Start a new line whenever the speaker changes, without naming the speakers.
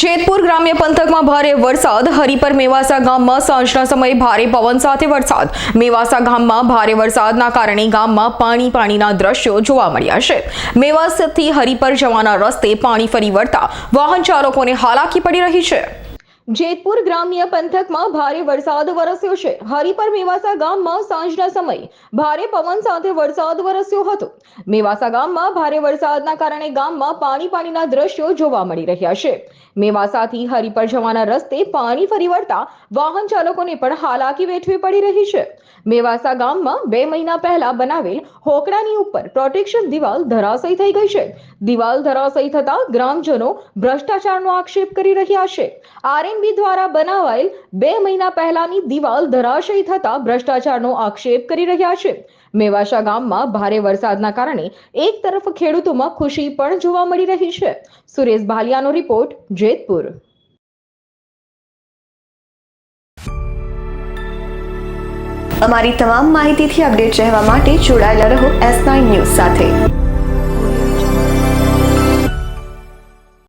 જેતપુર ગ્રામ્ય પંથકમાં ભારે વરસાદ. હરિપર મેવાસા ગામમાં સાંજના સમયે ભારે પવન સાથે વરસાદ. મેવાસા ગામમાં ભારે વરસાદના કારણે ગામમાં પાણી પાણીના દ્રશ્યો જોવા મળ્યા છે. મેવાસથી હરિપર જવાના રસ્તે પાણી ફરી વળતા વાહન ચાલકોને હાલાકી પડી રહી છે. જેતપુર ગ્રામ્ય પંથકમાં ભારે વરસાદ વરસ્યો છે. હરિપર મેવાસા ગામમાં સાંજના સમયે ભારે પવન સાથે વરસાદ વરસ્યો હતો. મેવાસા ગામમાં ભારે વરસાદના કારણે ગામમાં પાણી પાણીના દ્રશ્યો જોવા મળી રહ્યા છે. મેવાસાથી હરિપર જવાના રસ્તે પાણી ફરી વળતા વાહન ચાલકોને પણ હાલાકી વેઠવી પડી રહી છે. મેવાસા ગામમાં બે મહિના પહેલા બનાવેલ હોકડાની ઉપર પ્રોટેક્શન દિવાલ ધરાશયી થઈ ગઈ છે. દિવાલ ધરાશયી થતા ગ્રામજનો ભ્રષ્ટાચારનો આક્ષેપ કરી રહ્યા છે. આરએનબી દ્વારા બનાવાયેલ બે મહિના પહેલાની દિવાલ ધરાશયી થતા ભ્રષ્ટાચારનો આક્ષેપ કરી રહ્યા છે. મેવાશા ગામમાં ભારે વરસાદના કારણે એક તરફ ખેડૂતોમાં ખુશી પણ જોવા મળી રહી છે. સુરેશ ભાલિયાનો રિપોર્ટ, જેતપુર.
અમારી તમામ માહિતીથી અપડેટ રહેવા માટે જોડાયેલા રહો એસ નાઇન ન્યૂઝ સાથે.